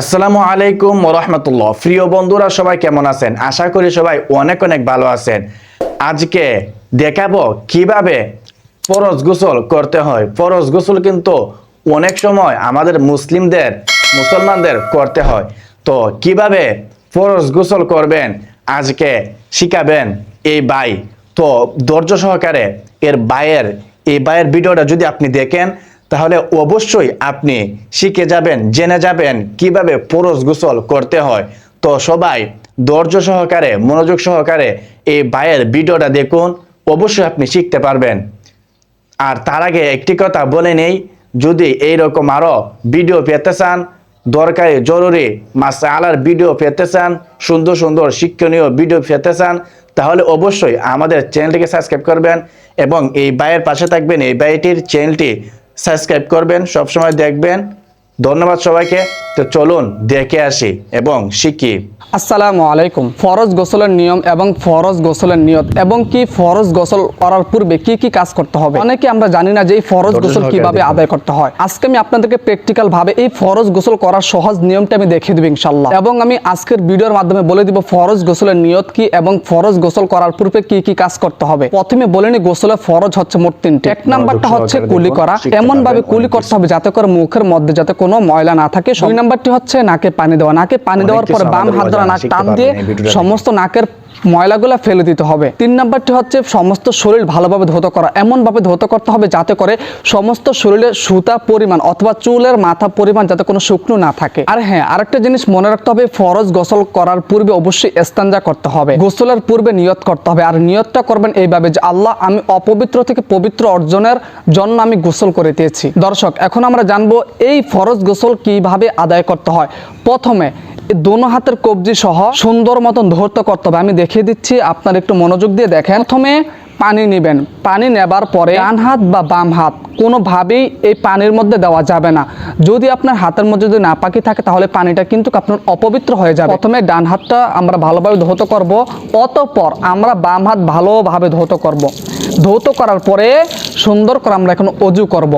আসসালামু আলাইকুম রহমতুল্লাহ। প্রিয় বন্ধুরা, সবাই কেমন আছেন? আশা করি সবাই অনেক অনেক ভালো আছেন। আজকে দেখাবো কীভাবে ফরজ গোসল করতে হয়। ফরজ গোসল কিন্তু অনেক সময় আমাদের মুসলিমদের, মুসলমানদের করতে হয়। তো কীভাবে ফরজ গোসল করবেন, আজকে শিখাবেন এই বাই তো ধৈর্য সহকারে এর বাইয়ের এই বাইয়ের ভিডিওটা যদি আপনি দেখেন তাহলে অবশ্যই আপনি শিখে যাবেন, জেনে যাবেন কীভাবে পুরুষ গোসল করতে হয়। তো সবাই ধৈর্য সহকারে, মনোযোগ সহকারে এই ভাইয়ের ভিডিওটা দেখুন, অবশ্যই আপনি শিখতে পারবেন। আর তার আগে একটি কথা বলে নেই, যদি এইরকম আরও ভিডিও পেতে চান, দরকারি জরুরি মাসা আলার ভিডিও পেতে চান, সুন্দর সুন্দর শিক্ষণীয় ভিডিও পেতে চান, তাহলে অবশ্যই আমাদের চ্যানেলটিকে সাবস্ক্রাইব করবেন এবং এই বাইয়ের পাশে থাকবেন। এই বাইটির চ্যানেলটি সাবস্ক্রাইব করবেন সবসময় দেখবেন। ধন্যবাদ সবাইকে। তো চলুন দেখে আসি এবং শিখি। আসসালামু আলাইকুম। ফরজ গোসলের নিয়ম এবং ফরজ গোসলের নিয়ত এবং কি ফরজ গোসল করার পূর্বে কি কি কাজ করতে হবে? অনেকে আমরা জানি না যে এই ফরজ গোসল কীভাবে আদায় করতে হয়। আজকে আমি আপনাদেরকে প্র্যাকটিক্যাল ভাবে এই ফরজ গোসল করার সহজ নিয়মটা আমি দেখিয়ে দেবো ইনশাল্লাহ এবং আমি আজকের ভিডিওর মাধ্যমে বলে দিব ফরজ গোসলের নিয়ত কি এবং ফরজ গোসল করার পূর্বে কি কি কাজ করতে হবে। প্রথমে বলে নি গোসলের ফরজ হচ্ছে মোট তিনটে। এক নাম্বারটা হচ্ছে কুলি করা। এমন ভাবে কুলি করতে হবে যাতে করে মুখের মধ্যে যাতে কোনো ময়লা না থাকে। দুই নাম্বারটি হচ্ছে নাকে পানি দেওয়া। নাকে পানি দেওয়ার পরে বাম হাত দ্বারা নাক টান দিয়ে সমস্ত নাকের ময়লাগুলো ফেলে দিতে হবে। তিন নাম্বারটি হচ্ছে সমস্ত শরীর ভালোভাবে ধৌত করা। এমনভাবে ধৌত করতে হবে যাতে করে সমস্ত শরীরের সুতা পরিমাণ অথবা চুলের মাথা পরিমাণ যাতে কোনো শুকনো না থাকে। আর হ্যাঁ আরেকটা জিনিস মনে রাখতে হবে ফরজ গোসল করার পূর্বে অবশ্যই এস্তাঞ্জা করতে হবে। গোসলের পূর্বে নিয়ত করতে হবে। আর নিয়তটা করবেন এইভাবে যে আল্লাহ আমি অপবিত্র থেকে পবিত্র অর্জনের জন্য আমি গোসল করে দিয়েছি। দর্শক এখন আমরা জানব এই ফরজ গোসল কীভাবে আদায় করতে হয়? প্রথমে দোনো হাতের কবজি সহ সুন্দর মতন ধরতে করতে হবে। আমি দেখিয়ে দিচ্ছি, আপনার একটু মনোযোগ দিয়ে দেখেন। প্রথমে পানি নেবেন। পানি নেবার পরে ডান হাত বা বাম হাত কোনোভাবেই এই পানির মধ্যে দেওয়া যাবে না। যদি আপনার হাতের মধ্যে যদি না পাকি থাকে, তাহলে পানিটা কিন্তু আপনার অপবিত্র হয়ে যাবে। প্রথমে ডান হাতটা আমরা ভালোভাবে ধৌত করব। অতঃপর আমরা বাম হাত ভালোভাবে ধৌত করব। ধৌত করার পরে সুন্দর করে আমরা এখন অজু করব।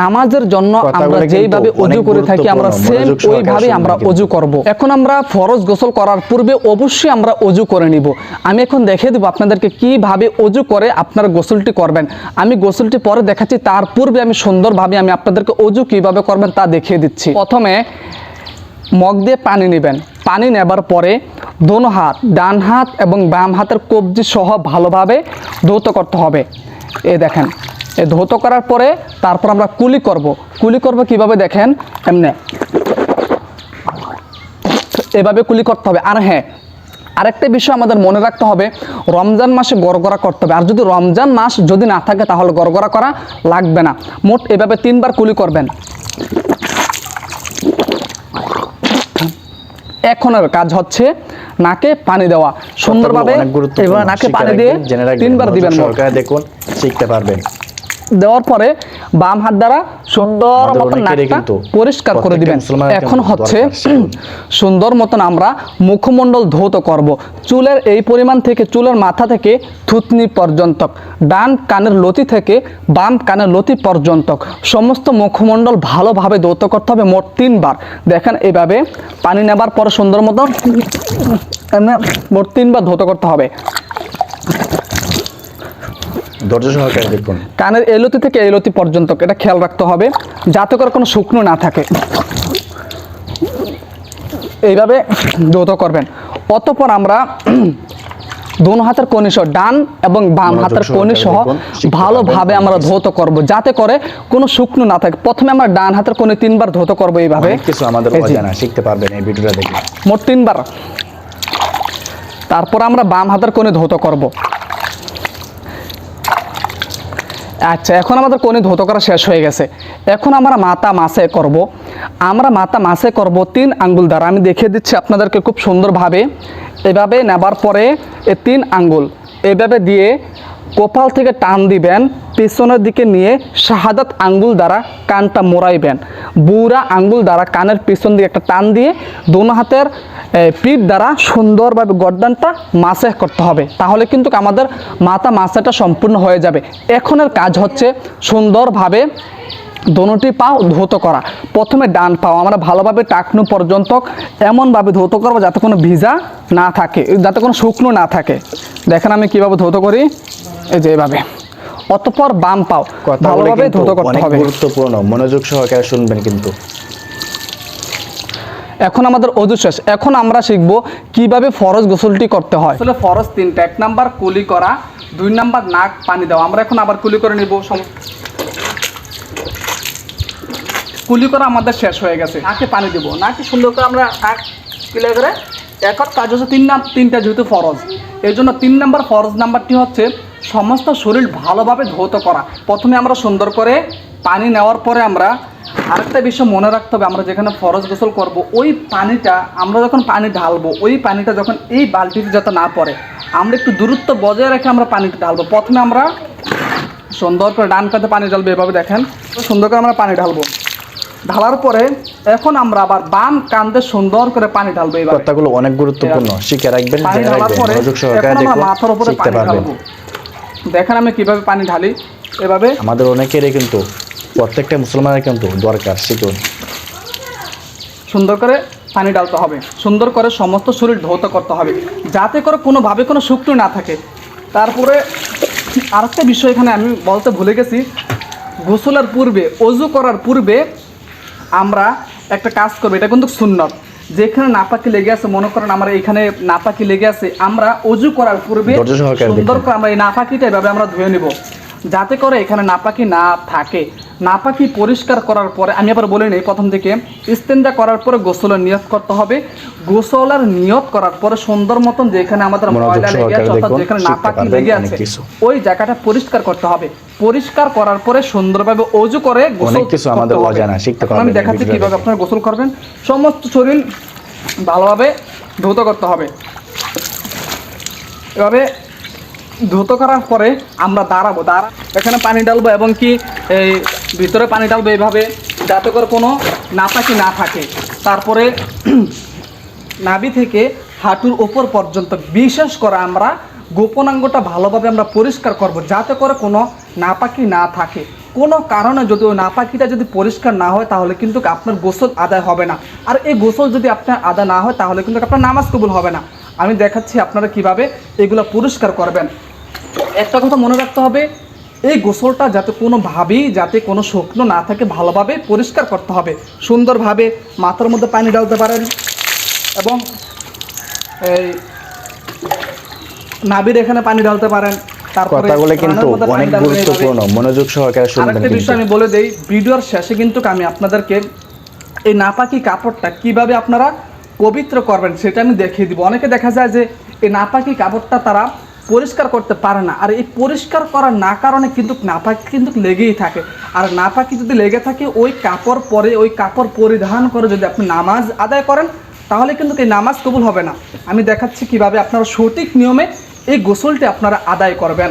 নামাজের জন্য আমরা যেইভাবে অজু করে থাকি আমরা সেম শুনবেন আমরা অজু করব। এখন আমরা ফরজ গোসল করার পূর্বে অবশ্যই আমরা অজু করে নিব। আমি এখন দেখে দেবো আপনাদেরকে কীভাবে অজু করে আপনার গোসলটি করবেন। আমি গোসলটি পরে দেখাচ্ছি তার পূর্বে আমি সুন্দরভাবে আমি আপনাদেরকে অজু কীভাবে করবেন তা দেখিয়ে দিচ্ছি। প্রথমে মগ দিয়ে পানি নেবেন। পানি নেবার পরে দোনো হাত, ডান হাত এবং বাম হাতের কবজি সহ ভালোভাবে ধৌত করতে হবে। এ দেখেন, এ ধৌত করার পরে তারপর আমরা কুলি করব। কুলি করব কীভাবে দেখেন? এমনি। এভাবে কুলি করতে হবে। আর হ্যাঁ আরেকটা বিষয় আমাদের মনে রাখতে হবে, রমজান মাসে গড়গড়া করতে হবে। আর যদি রমজান মাস যদি না থাকে, তাহলে গড়গড়া করা লাগবে না। মোট এভাবে তিনবার কুলি করবেন। এখনের কাজ হচ্ছে নাকে পানি দেওয়া। সুন্দরভাবে নাকে পানি দিয়ে তিনবার দিবেন সরকার দেখুন শিখতে পারবেন। দেওয়ার পরে বাম হাত দ্বারা সুন্দর মতন নাকটা পরিষ্কার করে দিবেন। এখন হচ্ছে সুন্দর মতন আমরা মুখমণ্ডল ধৌত করব। চুলের এই পরিমাণ থেকে চুলের মাথা থেকে থুতনি পর্যন্ত ডান কানের লতি থেকে বাম কানের লতি পর্যন্ত সমস্ত মুখমণ্ডল ভালোভাবে ধৌত করতে হবে মোট তিনবার। দেখেন এইভাবে পানি নেবার পরে সুন্দর মতন মোট তিনবার ধৌত করতে হবে। ধৈর্য সহকারে দেখুন। কানের এলতি থেকে এলতি পর্যন্ত এটা খেয়াল রাখতে হবে যাতে করে কোনো শুকনো না থাকে। এইভাবে যৌথ করবেন। অতপর আমরা দোনো হাতের কনি সহ ডান এবং বাম হাতের কনি সহ ভালোভাবে আমরা ধৌত করব যাতে করে কোনো শুকনো না থাকে। প্রথমে আমরা ডান হাতের কোণে তিনবার ধৌত করব এইভাবে। কিছু আমাদের অজানা শিখতে পারবেন এই ভিডিওটা দেখে। মোট তিনবার। তারপর আমরা বাম হাতের কোণে ধৌত করব। আচ্ছা এখন আমাদের কোণে ধৌত করা শেষ হয়ে গেছে। এখন আমরা মাথা মাসে করব। আমরা মাথা মাসে করব তিন আঙ্গুল দ্বারা। আমি দেখিয়ে দিচ্ছি আপনাদেরকে খুব সুন্দরভাবে। এভাবে নেবার পরে এই তিন আঙ্গুল। এভাবে দিয়ে কপাল থেকে টান দিবেন পেছনের দিকে নিয়ে শাহাদাত আঙ্গুল দ্বারা কানটা মোড়াইবেন। বুড়া আঙ্গুল দ্বারা কানের পেছন দিকে একটা টান দিয়ে দোনো হাতের এ, পিঠ দ্বারা সুন্দরভাবে গর্দানটা মাসে করতে হবে। তাহলে কিন্তু আমাদের মাথা মাসাটা সম্পূর্ণ হয়ে যাবে। এখনের কাজ হচ্ছে সুন্দরভাবে দোনোটি পাও ধৌত করা। প্রথমে ডান পাও আমরা ভালোভাবে টাকনু পর্যন্ত এমনভাবে ধৌত করব যাতে কোনো ভিজা না থাকে যাতে কোনো শুকনো না থাকে। দেখেন আমি কীভাবে ধৌত করি? এই যে এভাবে। অতপর বাম পাও ভালোভাবে ধৌত করতে হবে। গুরুত্বপূর্ণ। মনোযোগ সহকারে শুনবেন কিন্তু। এখন আমাদের অজু শেষ। এখন আমরা শিখব কীভাবে ফরজ গোসলটি করতে হয়। আসলে ফরজ তিনটা, এক নাম্বার কুলি করা, দুই নাম্বার নাক পানি দেওয়া। আমরা এখন আবার কুলি করে নিব। কুলি করা আমাদের শেষ হয়ে গেছে। নাকে পানি দেবো। নাকে সুন্দর করে আমরা নাক ক্লিয়ার করে একর কাজ হচ্ছে তিন নাম তিনটা যেহেতু ফরজ এই জন্য তিন নাম্বার ফরজ নাম্বারটি হচ্ছে সমস্ত শরীর ভালোভাবে ধৌত করা। প্রথমে আমরা সুন্দর করে পানি নেওয়ার পরে আমরা আরেকটা বিষয় মনে রাখতে হবে আমরা যেখানে ফরজ গোসল করব ওই পানিটা আমরা যখন পানি ঢালবো ওই পানিটা যখন এই বালতিতে যাতে না পড়ে আমরা একটু দূরত্ব বজায় রেখে আমরা পানিটা ঢালবো। প্রথমে আমরা সুন্দর করে ডান কাতে পানি ঢালবো এভাবে দেখেন সুন্দর করে আমরা পানি ঢালবো। ঢালার পরে এখন আমরা আবার বাম কান্দে সুন্দর করে পানি ঢালবো এই কথাগুলো অনেক গুরুত্বপূর্ণ শিখে রাখবেন পানি জেনে ঢালার রাখবেন পরে মনোযোগ সহকারে দেখুন মাথার উপরে পানি ঢালবো। দেখেন আমি কীভাবে পানি ঢালি এভাবে। আমাদের অনেকেরই কিন্তু প্রত্যেকটা মুসলমানের কিন্তু দরকার শিখুন সুন্দর করে পানি ডালতে হবে। সুন্দর করে সমস্ত শরীর ধৌত করতে হবে। যাতে করে কোনোভাবে কোনো শুকনো না থাকে। তারপরে আরেকটা বিষয় এখানে আমি বলতে ভুলে গেছি। গোসলের পূর্বে অজু করার পূর্বে আমরা একটা কাজ করব। এটা কিন্তু সুন্নত। যেখানে নাপাকি লেগে আছে মনে করেন আমরা এখানে নাপাকি লেগে আছে আমরা অজু করার পূর্বে সুন্দর করে আমরা এই নাপাকিটা এভাবে আমরা ধুয়ে নিব। যাতে করে এখানে নাপাকি না থাকে। নাপাকি পরিষ্কার করার পরে আমি আবার বলে নিই প্রথম থেকে ইস্তেঞ্জা করার পরে গোসলের নিয়ত করতে হবে। গোসলের নিয়ত করার পরে সুন্দর মতন যেখানে আমাদের ময়লা লেগে আছে অর্থাৎ যেখানে নাপাকি লেগে আছে ওই জায়গাটা পরিষ্কার করতে হবে। পরিষ্কার করার পরে সুন্দরভাবে অজু করে গোসল কিছু আমাদের অজানা, শিখতে এখন আমি দেখাচ্ছি কীভাবে আপনারা গোসল করবেন। সমস্ত শরীর ভালোভাবে ধৌত করতে হবে। এভাবে ধুত করার পরে আমরা দাঁড়াবো। দাঁড়া এখানে পানি ডালবো এবং কি এই ভিতরে পানি ডালবো এইভাবে যাতে করে কোনো নাপাকি না থাকে। তারপরে নাভি থেকে হাঁটুর ওপর পর্যন্ত বিশেষ করে আমরা গোপনাঙ্গটা ভালোভাবে আমরা পরিষ্কার করব, যাতে করে কোনো নাপাকি না থাকে। কোনো কারণে যদি ওই নাপাকিটা যদি পরিষ্কার না হয়, তাহলে কিন্তু আপনার গোসল আদায় হবে না। আর এই গোসল যদি আপনার আদায় না হয়, তাহলে কিন্তু আপনার নামাজ কবুল হবে না। আমি দেখাচ্ছি আপনারা কীভাবে এগুলো পরিষ্কার করবেন। একটা কথা মনে রাখতে হবে এই গোসলটা যাতে কোনোভাবেই যাতে কোনো শুকনো না থাকে ভালোভাবে পরিষ্কার করতে হবে। সুন্দরভাবে মাথার মধ্যে পানি ডালতে পারেন এবং এই নাভির এখানে পানি ডালতে পারেন। তারপরে কথাগুলো কিন্তু কানের মধ্যে পানি অনেক গুরুত্বপূর্ণ। মনোযোগ সহকারে শুনবেন কিন্তু। বিষয় আমি বলে দেই ভিডিওর শেষে কিন্তু আমি আপনাদেরকে এই নাপাকি কাপড়টা কীভাবে আপনারা পবিত্র করবেন সেটা আমি দেখিয়ে দিব। অনেকে দেখা যায় যে এই নাপাকি কাপড়টা তারা পরিষ্কার করতে পারে না। আর এই পরিষ্কার করার না কারণে কিন্তু নাপাকি কিন্তু লেগেই থাকে। আর নাপাকি যদি লেগে থাকে, ওই কাপড় পরে, ওই কাপড় পরিধান করে যদি আপনি নামাজ আদায় করেন, তাহলে কিন্তু এই নামাজ কবুল হবে না। আমি দেখাচ্ছি কীভাবে আপনারা সঠিক নিয়মে এই গোসলটি আপনারা আদায় করবেন।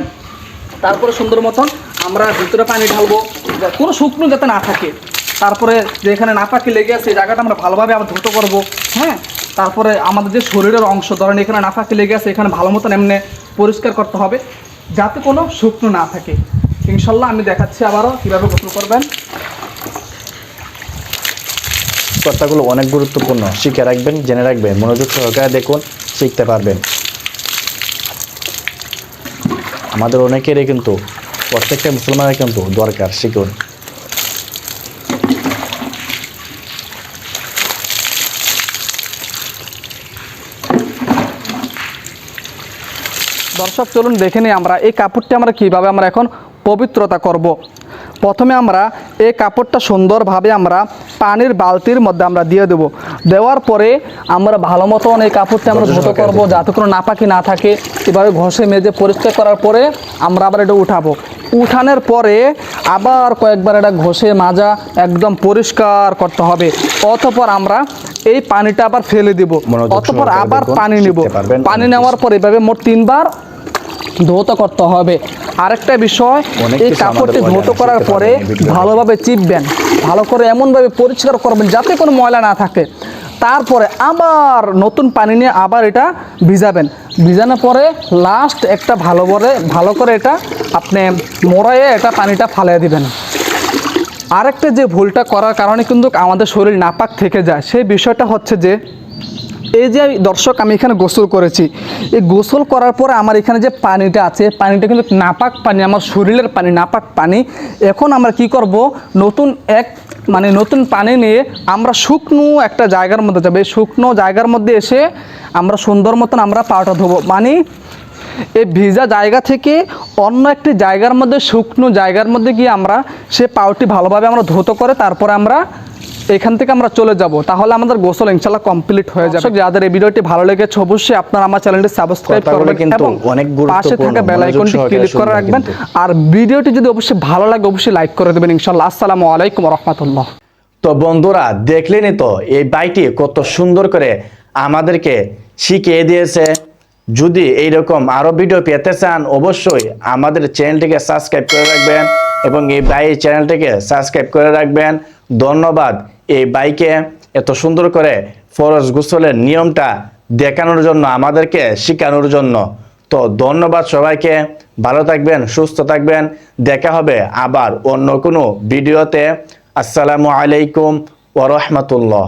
তারপরে সুন্দর মতন আমরা ভিতরে পানি ঢালবো, কোনো শুকনো যাতে না থাকে। তারপরে যেখানে নাপাকি লেগে আছে, এই জায়গাটা আমরা ভালোভাবে আবার ধুতো করব। হ্যাঁ? তারপরে আমাদের যে শরীরের অংশ, ধরেন এখানে নাপাকি লেগে আছে এখানে ভালো মতন এমনি পরিষ্কার করতে হবে, যাতে কোনো শুকনো না থাকে। ইনশাল্লাহ আমি দেখাচ্ছি আবারও কীভাবে গোসল করবেন। কথাগুলো অনেক গুরুত্বপূর্ণ, শিখে রাখবেন, জেনে রাখবেন, মনোযোগ সহকারে দেখুন, শিখতে পারবেন। আমাদের অনেকেরই কিন্তু, প্রত্যেকটা মুসলমানের কিন্তু দরকার শিখুন। দর্শক চলুন দেখে নিই আমরা এই কাপড়টি আমরা কীভাবে আমরা এখন পবিত্রতা করব। প্রথমে আমরা এই কাপড়টা সুন্দরভাবে আমরা পানির বালতির মধ্যে আমরা দিয়ে দেব। দেওয়ার পরে আমরা ভালো মতন এই কাপড়টা আমরা ধুতো করব যাতে কোনো নাপাকি না থাকে। এভাবে ঘষে মেজে পরিষ্কার করার পরে আমরা আবার এটা উঠাবো। উঠানোর পরে আবার কয়েকবার এটা ঘষে মাজা একদম পরিষ্কার করতে হবে। অতপর আমরা এই পানিটা আবার ফেলে দিব। অতপর আবার পানি নিব। পানি নেওয়ার পর এভাবে মোট তিনবার ধৌত করতে হবে। আরেকটা বিষয় এই কাপড়টি ধৌত করার পরে। ভালোভাবে চিপবেন ভালো করে এমনভাবে পরিষ্কার করবেন যাতে কোনো ময়লা না থাকে। তারপরে আবার নতুন পানি নিয়ে আবার এটা ভিজাবেন। ভিজানোর পরে লাস্ট একটা ভালো করে ভালো করে এটা আপনি মোড়াইয়ে এটা পানিটা ফালিয়ে দিবেন। আরেকটা যে ভুলটা করার কারণে কিন্তু আমাদের শরীর নাপাক থেকে যায় সেই বিষয়টা হচ্ছে যে এই যে দর্শক, আমি এখানে গোসল করেছি। এই গোসল করার পরে আমার এখানে যে পানিটা আছে পানিটা কিন্তু নাপাক পানি, আমার শরীরের পানি, নাপাক পানি। এখন আমরা কি করব? নতুন এক মানে নতুন পানি নিয়ে আমরা শুকনো একটা জায়গার মধ্যে যাবে। এই শুকনো জায়গার মধ্যে এসে আমরা সুন্দর মতন আমরা পাটা ধোবো। মানে এই ভিজা জায়গা থেকে অন্য একটি জায়গার মধ্যে, শুকনো জায়গার মধ্যে গিয়ে আমরা সে পাউটি ভালোভাবে আমরা ধৌত করে তারপরে আমরা এখান থেকে আমরা চলে যাব। তাহলে আমাদের গোসল ইনশাল্লাহ কমপ্লিট হয়ে যাবে। যাদের এই ভিডিওটি ভালো লেগেছে অবশ্যই আপনারা আমার চ্যানেলটি সাবস্ক্রাইব করবেন কিন্তু এবং অনেক পাশে থাকা বেল আইকনটি ক্লিক করে রাখবেন। আর ভিডিওটি যদি অবশ্যই ভালো লাগে অবশ্যই লাইক করে দেবেন ইনশাল্লাহ আসসালামু আলাইকুম রহমতুল্লাহ তো বন্ধুরা দেখলেনই তো এই বাইটি কত সুন্দর করে আমাদেরকে শিখিয়ে দিয়েছে। যদি এইরকম আরও ভিডিও পেতে চান অবশ্যই আমাদের চ্যানেলটিকে সাবস্ক্রাইব করে রাখবেন। এবং এই বাই চ্যানেলটিকে সাবস্ক্রাইব করে রাখবেন। ধন্যবাদ। এই বাইকে এত সুন্দর করে ফরজ গোসলের নিয়মটা দেখানোর জন্য, আমাদেরকে শেখানোর জন্য। তো ধন্যবাদ সবাইকে। ভালো থাকবেন, সুস্থ থাকবেন। দেখা হবে আবার অন্য কোনো ভিডিওতে। আসসালামু আলাইকুম ওরহমতুল্লাহ